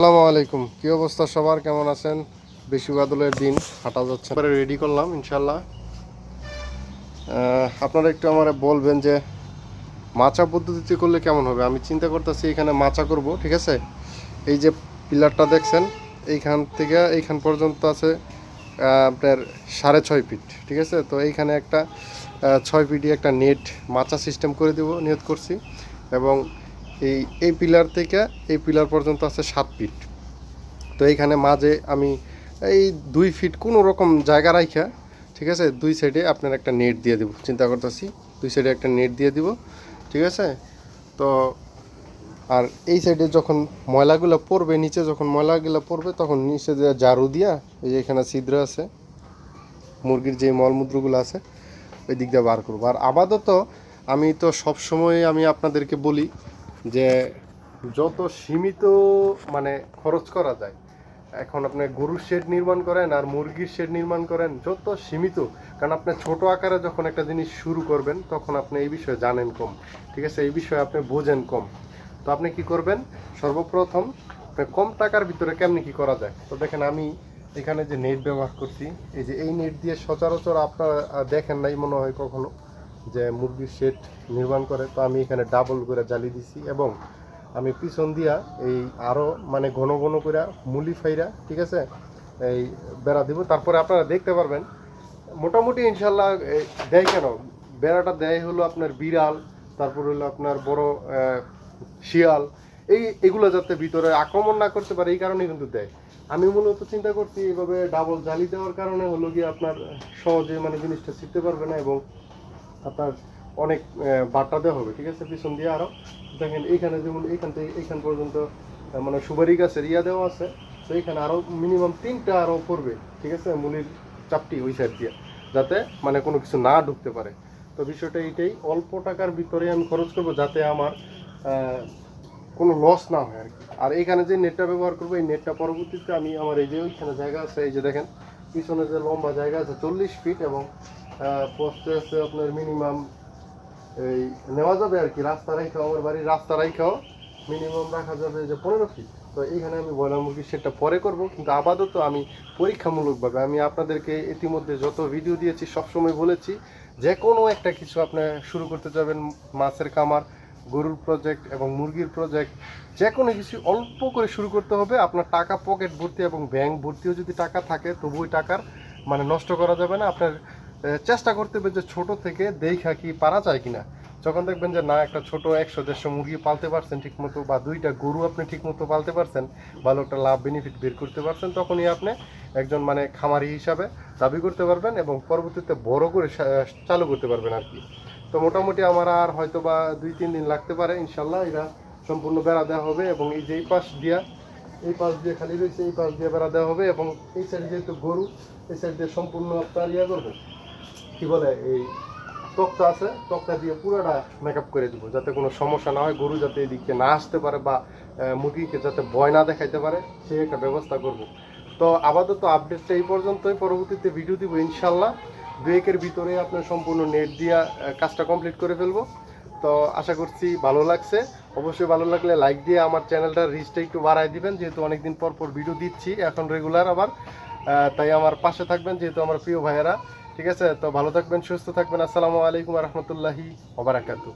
আসসালামু আলাইকুম। কি অবস্থা সবার? কেমন আছেন? বেশি বাদলের দিন, হাঁটা যাচ্ছে এবারে রেডি করলাম ইনশাল্লাহ আপনারা একটু আমার বলবেন যে মাচা পদ্ধতিতে করলে কেমন হবে? আমি চিন্তা করতেছি এখানে মাচা করব, ঠিক আছে? এই যে পিলারটা দেখছেন, এইখান থেকে এইখান পর্যন্ত আছে আপনার সাড়ে ছয় ফিট ঠিক আছে? তো এইখানে একটা ছয় ফিটই একটা নেট মাচা সিস্টেম করে দেবো, নিয়ত করছি। এবং এই এই পিলার থেকে এই পিলার পর্যন্ত আছে সাত ফিট তো এইখানে মাঝে আমি এই দুই ফিট কোনো রকম জায়গা রাইখা, ঠিক আছে? দুই সাইডে আপনার একটা নেট দিয়ে দেবো। চিন্তা করতেছি, দুই সাইডে একটা নেট দিয়ে দিব, ঠিক আছে? তো আর এই সাইডে যখন ময়লাগুলো পড়বে, নিচে যখন ময়লাগুলো পড়বে, তখন নিচে দেওয়া ঝাড়ু দিয়া, এই যে এখানে ছিদ্র আছে, মুরগির যে মলমূত্রগুলো আছে, ওই দিক দিয়ে বার করব। আর আপাতত আমি তো সব সময় আমি আপনাদেরকে বলি যে যত সীমিত মানে খরচ করা যায়, এখন আপনি গরুর শেড নির্মাণ করেন আর মুরগির শেড নির্মাণ করেন, যত সীমিত, কারণ আপনি ছোট আকারে যখন একটা জিনিস শুরু করবেন, তখন আপনি এই বিষয়ে জানেন কম, ঠিক আছে? এই বিষয়ে আপনি বোঝেন কম। তো আপনি কি করবেন? সর্বপ্রথম কম টাকার ভিতরে কেমনি কি করা যায়? তো দেখেন আমি এখানে যে নেট ব্যবহার করছি, এই যে এই নেট দিয়ে সচরাচর আপনারা দেখেন নাই, মনে হয় কখনো। যে মুরগির শেড নির্মাণ করে, তো আমি এখানে ডাবল করে জ্বালিয়ে দিছি এবং আমি পিছন দিয়া এই আরও মানে ঘন ঘন করে মুলি ফাইরা, ঠিক আছে, এই বেড়া দিব। তারপরে আপনারা দেখতে পারবেন, মোটামুটি ইনশাল্লাহ দেয় কেন? বেড়াটা দেয় হলো আপনার বিড়াল, তারপর হলো আপনার বড় শিয়াল, এই এগুলো যাতে ভিতরে আক্রমণ না করতে পারে, এই কারণে কিন্তু দেয়। আমি মূলত চিন্তা করছি এইভাবে ডাবল জালি দেওয়ার কারণে হলো কি আপনার সহজে মানে জিনিসটা শিখতে পারবে না এবং আপনার অনেক আহ, বাটা দেওয়া হবে ঠিক আছে? পিছন দিয়ে আরও। দেখেন এইখানে যেমন এইখান থেকে এইখান পর্যন্ত মানে সুপারি গাছের ইয়া দেওয়া আছে। তো এইখানে আরও মিনিমাম তিনটা আরও পড়বে ঠিক আছে? মুলির চাপটি ওই সাইড দিয়ে যাতে মানে কোনো কিছু না ঢুকতে পারে। তো বিষয়টা এইটাই অল্প টাকার ভিতরে আমি খরচ করব যাতে আমার কোনো লস না হয় আর কি আর এইখানে যে নেটটা ব্যবহার করব এই নেটটা পরবর্তীতে আমি আমার এই যে ওইখানে জায়গা আছে এই যে দেখেন পিছনে যে লম্বা জায়গা আছে চল্লিশ ফিট এবং পোস্টে আপনার মিনিমাম এই নেওয়া যাবে আর কি, রাস্তা রাইখাও আমার বাড়ির রাস্তা রাইখাও মিনিমাম রাখা যাবে যে পনেরো ফিট তো এইখানে আমি ব্রয়লার মুরগি সেটা পরে করব, কিন্তু আপাতত আমি পরীক্ষামূলকভাবে, আমি আপনাদেরকে ইতিমধ্যে যত ভিডিও দিয়েছি, সবসময় বলেছি, যে কোনো একটা কিছু আপনি শুরু করতে যাবেন, মাছের খামার, গরুর প্রজেক্ট এবং মুরগির প্রজেক্ট যে কোনো কিছু অল্প করে শুরু করতে হবে, আপনার টাকা পকেট ভর্তি এবং ব্যাংক ভর্তিও যদি টাকা থাকে তবু ওই টাকার মানে নষ্ট করা যাবে না। আপনার চেষ্টা করতে হবে যে ছোট থেকে দেখা কি পারা যায় কিনা। যখন দেখবেন যে না, একটা ছোট একশো, দেড়শো মুরগি পালতে পারছেন ঠিকমতো বা দুইটা গরু আপনি ঠিকমতো পালতে পারছেন, ভালো একটা লাভ বেনিফিট বের করতে পারছেন, তখনই আপনি একজন মানে খামারি হিসাবে দাবি করতে পারবেন এবং পরবর্তীতে বড় করে চালু করতে পারবেন আর কি। তো মোটামুটি আমার আর হয়তো বা দুই, তিন দিন লাগতে পারে ইনশাল্লাহ এরা সম্পূর্ণ বেড়া দেওয়া হবে এবং এই যে এই পাশ দিয়া, এই পাশ দিয়ে খালি রয়েছে, এই পাশ দিয়ে বেড়া দেওয়া হবে এবং এই সাইড যেহেতু গরু, এই সাইড দিয়ে সম্পূর্ণ আপনার ইয়া করব। কি বলে, এই তক্তা আছে তক্তা দিয়ে পুরোটা মেকআপ করে দিব, যাতে কোনো সমস্যা না হয়, গরু যাতে এদিকে না আসতে পারে বা মুরগিকে যাতে ভয় না দেখাইতে পারে সেই একটা ব্যবস্থা করব। তো আপাতত আপডেটটা এই পর্যন্তই, পরবর্তীতে ভিডিও দিব ইনশাল্লাহ দুয়েকের ভিতরে আপনার সম্পূর্ণ নেট দিয়া কাজটা কমপ্লিট করে ফেলব। তো আশা করছি ভালো লাগছে। অবশ্যই ভালো লাগলে লাইক দিয়ে আমার চ্যানেলটার রিচটা একটু বাড়ায় দিবেন, যেহেতু অনেকদিন পর পর ভিডিও দিচ্ছি, এখন রেগুলার আবার। তাই আমার পাশে থাকবেন, যেহেতু আমার প্রিয় ভাইয়েরা। ঠিক আছে? তো ভালো থাকবেন সুস্থ থাকবেন। আসসালামু আলাইকুম রহমতুল্লাহি ওবারাকাতু